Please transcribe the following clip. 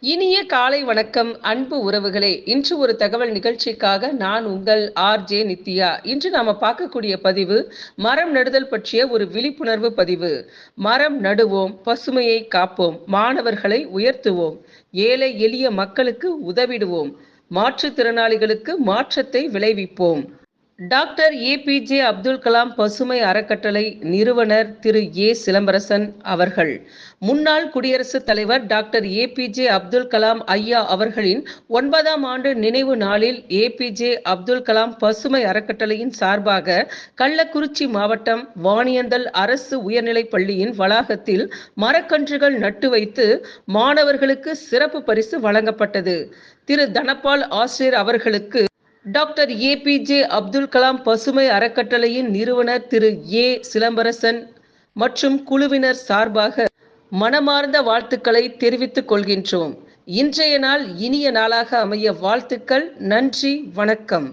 இனிய காலை வணக்கம் அன்பு உறவுகளே. இன்று ஒரு தகவல் நிகழ்ச்சிக்காக நான் உங்கள் ஆர் ஜே நித்யா. இன்று நாம பார்க்கக்கூடிய பதிவு மரம் நடுதல் பற்றிய ஒரு விழிப்புணர்வு பதிவு. மரம் நடுவோம் பசுமையை காப்போம் மாணவர்களை உயர்த்துவோம் ஏழை எளிய மக்களுக்கு உதவிடுவோம் மாற்றுத்திறனாளிகளுக்கு மாற்றத்தை விளைவிப்போம். டாக்டர் ஏபிஜே அப்துல் கலாம் பசுமை அறக்கட்டளை நிறுவனர் திரு ஏ சிலம்பரசன் அவர்கள். முன்னாள் குடியரசுத் தலைவர் டாக்டர் ஏபிஜே அப்துல் கலாம் ஐயா அவர்களின் ஒன்பதாம் ஆண்டு நினைவு நாளில் ஏபிஜே அப்துல் கலாம் பசுமை அறக்கட்டளையின் சார்பாக கள்ளக்குறிச்சி மாவட்டம் வாணியந்தல் அரசு உயர்நிலைப் பள்ளியின் வளாகத்தில் மரக்கன்றுகள் நட்டு வைத்து மாணவர்களுக்கு சிறப்பு பரிசு வழங்கப்பட்டது. திரு தனபால் ஆசிரியர் அவர்களுக்கு டாக்டர் ஏபிஜே அப்துல் கலாம் பசுமை அறக்கட்டளையின் நிறுவனர் திரு ஏ சிலம்பரசன் மற்றும் குழுவினர் சார்பாக மனமார்ந்த வாழ்த்துக்களை தெரிவித்துக் கொள்கின்றோம். இன்றைய நாள் இனிய நாளாக அமைய வாழ்த்துக்கள். நன்றி. வணக்கம்.